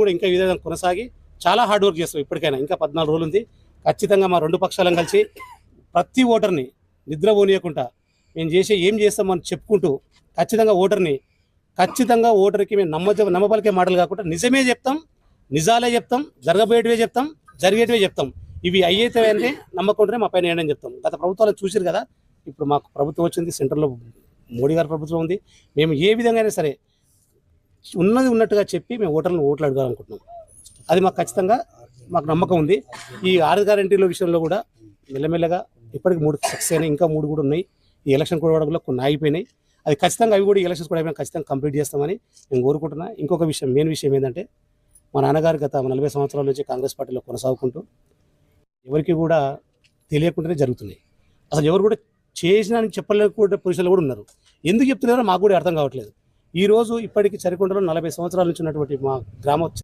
కూడా ఇంకా విధంగా కొనసాగి చాలా హార్డ్ వర్క్ చేస్తాం ఇప్పటికైనా. ఇంకా పద్నాలుగు రోజులు ఉంది. ఖచ్చితంగా మా రెండు పక్షాలను కలిసి ప్రతి ఓటర్ని నిద్ర పోనీయకుండా మేము చేసే ఏం చేస్తామని చెప్పుకుంటూ ఖచ్చితంగా ఓటర్ని ఖచ్చితంగా ఓటర్కి మేము నమ్మ నమ్మబలికే మాటలు కాకుండా నిజమే చెప్తాం నిజాలే చెప్తాం జరగబోయేటివే చెప్తాం జరిగేటివే చెప్తాం. ఇవి అయ్యేతే అంటే నమ్మకుంటేనే మా పైన ఏంటని చెప్తాం. గత ప్రభుత్వాలు చూసారు కదా ఇప్పుడు మాకు ప్రభుత్వం వచ్చింది సెంటర్లో మోడీ గారి ప్రభుత్వం ఉంది. మేము ఏ విధంగా అయినా సరే ఉన్నది ఉన్నట్టుగా చెప్పి మేము ఓటర్లను ఓట్లు అడగాలనుకుంటున్నాం. అది మాకు ఖచ్చితంగా మాకు నమ్మకం ఉంది. ఈ ఆరు గ్యారంటీల విషయంలో కూడా మెల్లమెల్లగా ఇప్పటికి మూడు సక్సెస్ అయినాయి. ఇంకా మూడు కూడా ఉన్నాయి. ఈ ఎలక్షన్ కూడా కొన్ని ఆగిపోయినాయి. అది ఖచ్చితంగా అవి కూడా ఎలక్షన్స్ కూడా అయిపోయినా ఖచ్చితంగా కంప్లీట్ చేస్తామని నేను కోరుకుంటున్నా. ఇంకొక విషయం మెయిన్ విషయం ఏంటంటే మా నాన్నగారు గత నలభై సంవత్సరాల నుంచి కాంగ్రెస్ పార్టీలో కొనసాగుకుంటూ ఎవరికి కూడా తెలియకుండానే జరుగుతున్నాయి. అసలు ఎవరు కూడా చేసిన అని చెప్పలేకుండా పొజిషన్లో కూడా ఉన్నారు. ఎందుకు చెప్తున్నారో మాకు కూడా అర్థం కావట్లేదు. ఈ రోజు ఇప్పటికి చరికొండలో నలభై సంవత్సరాల నుంచి ఉన్నటువంటి మా గ్రామ